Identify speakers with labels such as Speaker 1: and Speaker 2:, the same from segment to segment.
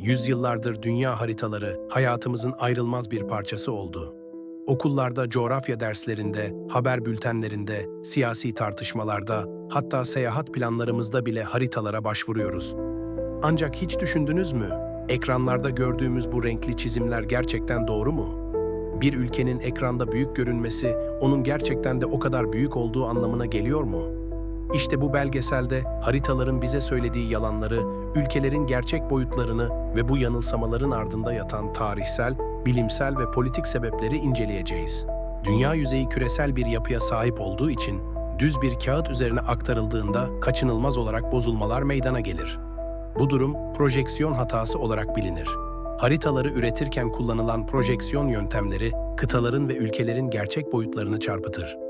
Speaker 1: Yüzyıllardır dünya haritaları hayatımızın ayrılmaz bir parçası oldu. Okullarda, coğrafya derslerinde, haber bültenlerinde, siyasi tartışmalarda, hatta seyahat planlarımızda bile haritalara başvuruyoruz. Ancak hiç düşündünüz mü? Ekranlarda gördüğümüz bu renkli çizimler gerçekten doğru mu? Bir ülkenin ekranda büyük görünmesi, onun gerçekten de o kadar büyük olduğu anlamına geliyor mu? İşte bu belgeselde haritaların bize söylediği yalanları, ülkelerin gerçek boyutlarını ve bu yanılsamaların ardında yatan tarihsel, bilimsel ve politik sebepleri inceleyeceğiz. Dünya yüzeyi küresel bir yapıya sahip olduğu için düz bir kağıt üzerine aktarıldığında kaçınılmaz olarak bozulmalar meydana gelir. Bu durum projeksiyon hatası olarak bilinir. Haritaları üretirken kullanılan projeksiyon yöntemleri kıtaların ve ülkelerin gerçek boyutlarını çarpıtır.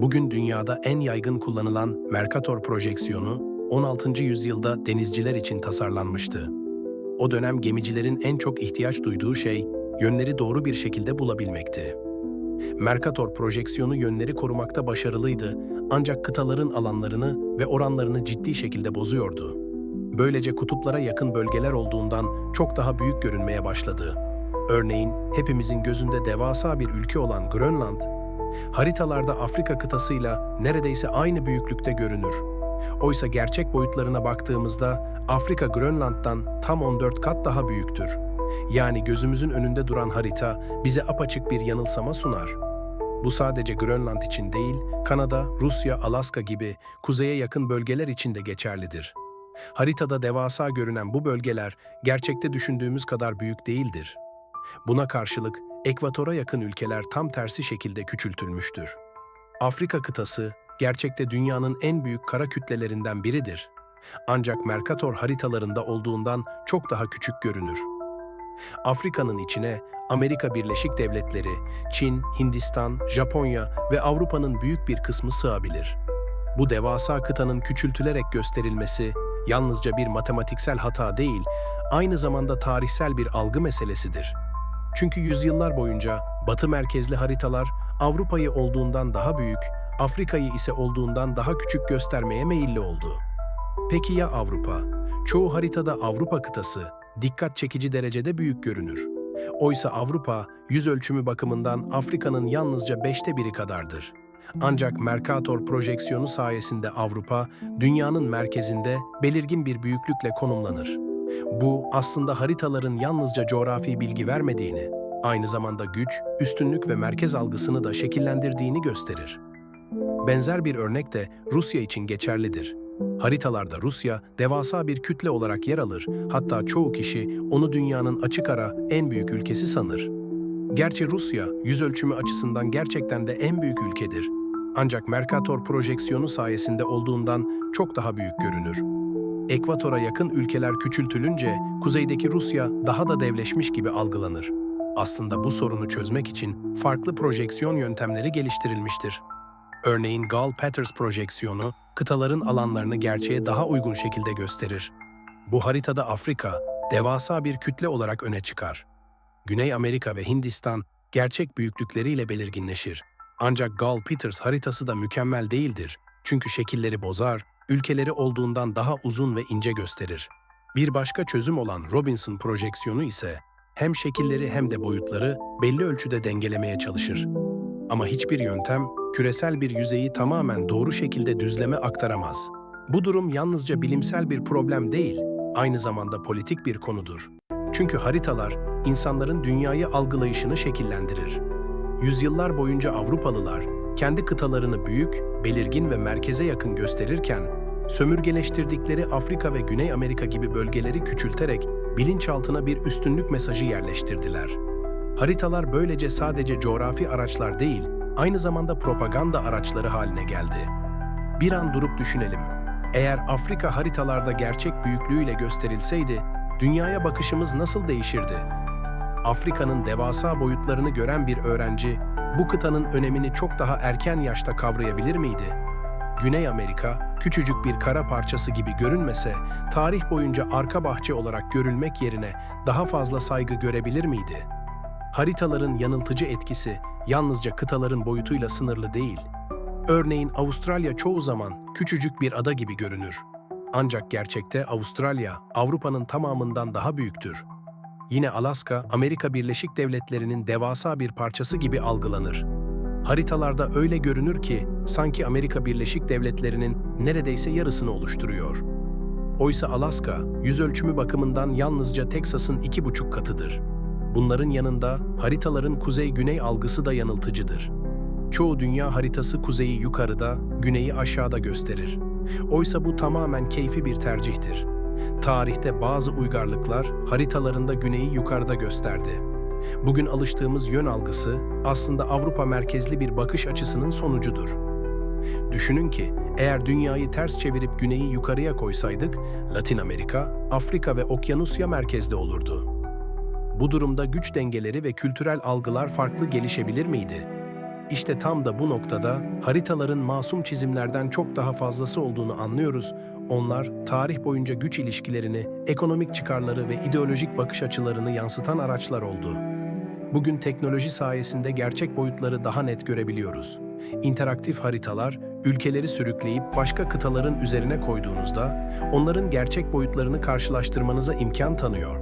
Speaker 1: Bugün dünyada en yaygın kullanılan Mercator projeksiyonu 16. yüzyılda denizciler için tasarlanmıştı. O dönem gemicilerin en çok ihtiyaç duyduğu şey yönleri doğru bir şekilde bulabilmekti. Mercator projeksiyonu yönleri korumakta başarılıydı ancak kıtaların alanlarını ve oranlarını ciddi şekilde bozuyordu. Böylece kutuplara yakın bölgeler olduğundan çok daha büyük görünmeye başladı. Örneğin hepimizin gözünde devasa bir ülke olan Grönland, haritalarda Afrika kıtasıyla neredeyse aynı büyüklükte görünür. Oysa gerçek boyutlarına baktığımızda Afrika Grönland'dan tam 14 kat daha büyüktür. Yani gözümüzün önünde duran harita bize apaçık bir yanılsama sunar. Bu sadece Grönland için değil, Kanada, Rusya, Alaska gibi kuzeye yakın bölgeler için de geçerlidir. Haritada devasa görünen bu bölgeler gerçekte düşündüğümüz kadar büyük değildir. Buna karşılık ekvatora yakın ülkeler tam tersi şekilde küçültülmüştür. Afrika kıtası gerçekte dünyanın en büyük kara kütlelerinden biridir. Ancak Mercator haritalarında olduğundan çok daha küçük görünür. Afrika'nın içine Amerika Birleşik Devletleri, Çin, Hindistan, Japonya ve Avrupa'nın büyük bir kısmı sığabilir. Bu devasa kıtanın küçültülerek gösterilmesi yalnızca bir matematiksel hata değil, aynı zamanda tarihsel bir algı meselesidir. Çünkü yüzyıllar boyunca batı merkezli haritalar Avrupa'yı olduğundan daha büyük, Afrika'yı ise olduğundan daha küçük göstermeye meyilli oldu. Peki ya Avrupa? Çoğu haritada Avrupa kıtası dikkat çekici derecede büyük görünür. Oysa Avrupa yüz ölçümü bakımından Afrika'nın yalnızca beşte biri kadardır. Ancak Mercator projeksiyonu sayesinde Avrupa, dünyanın merkezinde belirgin bir büyüklükle konumlanır. Bu aslında haritaların yalnızca coğrafi bilgi vermediğini, aynı zamanda güç, üstünlük ve merkez algısını da şekillendirdiğini gösterir. Benzer bir örnek de Rusya için geçerlidir. Haritalarda Rusya devasa bir kütle olarak yer alır, hatta çoğu kişi onu dünyanın açık ara en büyük ülkesi sanır. Gerçi Rusya, yüz ölçümü açısından gerçekten de en büyük ülkedir. Ancak Mercator projeksiyonu sayesinde olduğundan çok daha büyük görünür. Ekvatora yakın ülkeler küçültülünce kuzeydeki Rusya daha da devleşmiş gibi algılanır. Aslında bu sorunu çözmek için farklı projeksiyon yöntemleri geliştirilmiştir. Örneğin Gall-Peters projeksiyonu kıtaların alanlarını gerçeğe daha uygun şekilde gösterir. Bu haritada Afrika devasa bir kütle olarak öne çıkar. Güney Amerika ve Hindistan gerçek büyüklükleriyle belirginleşir. Ancak Gall-Peters haritası da mükemmel değildir. Çünkü şekilleri bozar, ülkeleri olduğundan daha uzun ve ince gösterir. Bir başka çözüm olan Robinson projeksiyonu ise hem şekilleri hem de boyutları belli ölçüde dengelemeye çalışır. Ama hiçbir yöntem küresel bir yüzeyi tamamen doğru şekilde düzleme aktaramaz. Bu durum yalnızca bilimsel bir problem değil, aynı zamanda politik bir konudur. Çünkü haritalar insanların dünyayı algılayışını şekillendirir. Yüzyıllar boyunca Avrupalılar kendi kıtalarını büyük, belirgin ve merkeze yakın gösterirken, sömürgeleştirdikleri Afrika ve Güney Amerika gibi bölgeleri küçülterek bilinçaltına bir üstünlük mesajı yerleştirdiler. Haritalar böylece sadece coğrafi araçlar değil, aynı zamanda propaganda araçları haline geldi. Bir an durup düşünelim. Eğer Afrika haritalarda gerçek büyüklüğüyle gösterilseydi, dünyaya bakışımız nasıl değişirdi? Afrika'nın devasa boyutlarını gören bir öğrenci, bu kıtanın önemini çok daha erken yaşta kavrayabilir miydi? Güney Amerika, küçücük bir kara parçası gibi görünmese, tarih boyunca arka bahçe olarak görülmek yerine daha fazla saygı görebilir miydi? Haritaların yanıltıcı etkisi yalnızca kıtaların boyutuyla sınırlı değil. Örneğin Avustralya çoğu zaman küçücük bir ada gibi görünür. Ancak gerçekte Avustralya, Avrupa'nın tamamından daha büyüktür. Yine Alaska, Amerika Birleşik Devletleri'nin devasa bir parçası gibi algılanır. Haritalarda öyle görünür ki sanki Amerika Birleşik Devletleri'nin neredeyse yarısını oluşturuyor. Oysa Alaska, yüz ölçümü bakımından yalnızca Teksas'ın iki buçuk katıdır. Bunların yanında haritaların kuzey-güney algısı da yanıltıcıdır. Çoğu dünya haritası kuzeyi yukarıda, güneyi aşağıda gösterir. Oysa bu tamamen keyfi bir tercihtir. Tarihte bazı uygarlıklar haritalarında güneyi yukarıda gösterdi. Bugün alıştığımız yön algısı aslında Avrupa merkezli bir bakış açısının sonucudur. Düşünün ki eğer dünyayı ters çevirip güneyi yukarıya koysaydık, Latin Amerika, Afrika ve Okyanusya merkezde olurdu. Bu durumda güç dengeleri ve kültürel algılar farklı gelişebilir miydi? İşte tam da bu noktada haritaların masum çizimlerden çok daha fazlası olduğunu anlıyoruz. Onlar tarih boyunca güç ilişkilerini, ekonomik çıkarları ve ideolojik bakış açılarını yansıtan araçlar oldu. Bugün teknoloji sayesinde gerçek boyutları daha net görebiliyoruz. İnteraktif haritalar, ülkeleri sürükleyip başka kıtaların üzerine koyduğunuzda, onların gerçek boyutlarını karşılaştırmanıza imkan tanıyor.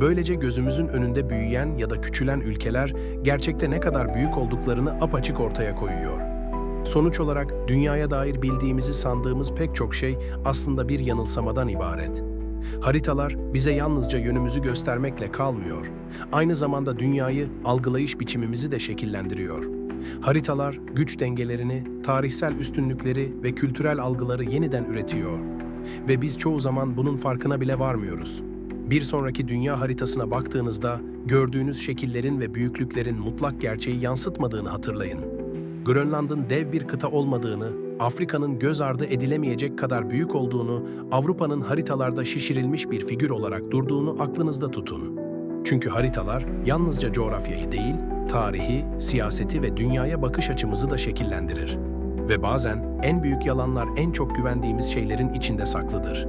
Speaker 1: Böylece gözümüzün önünde büyüyen ya da küçülen ülkeler gerçekte ne kadar büyük olduklarını apaçık ortaya koyuyor. Sonuç olarak dünyaya dair bildiğimizi sandığımız pek çok şey aslında bir yanılsamadan ibaret. Haritalar bize yalnızca yönümüzü göstermekle kalmıyor. Aynı zamanda dünyayı algılayış biçimimizi de şekillendiriyor. Haritalar güç dengelerini, tarihsel üstünlükleri ve kültürel algıları yeniden üretiyor. Ve biz çoğu zaman bunun farkına bile varmıyoruz. Bir sonraki dünya haritasına baktığınızda gördüğünüz şekillerin ve büyüklüklerin mutlak gerçeği yansıtmadığını hatırlayın. Grönland'ın dev bir kıta olmadığını, Afrika'nın göz ardı edilemeyecek kadar büyük olduğunu, Avrupa'nın haritalarda şişirilmiş bir figür olarak durduğunu aklınızda tutun. Çünkü haritalar yalnızca coğrafyayı değil, tarihi, siyaseti ve dünyaya bakış açımızı da şekillendirir. Ve bazen en büyük yalanlar en çok güvendiğimiz şeylerin içinde saklıdır.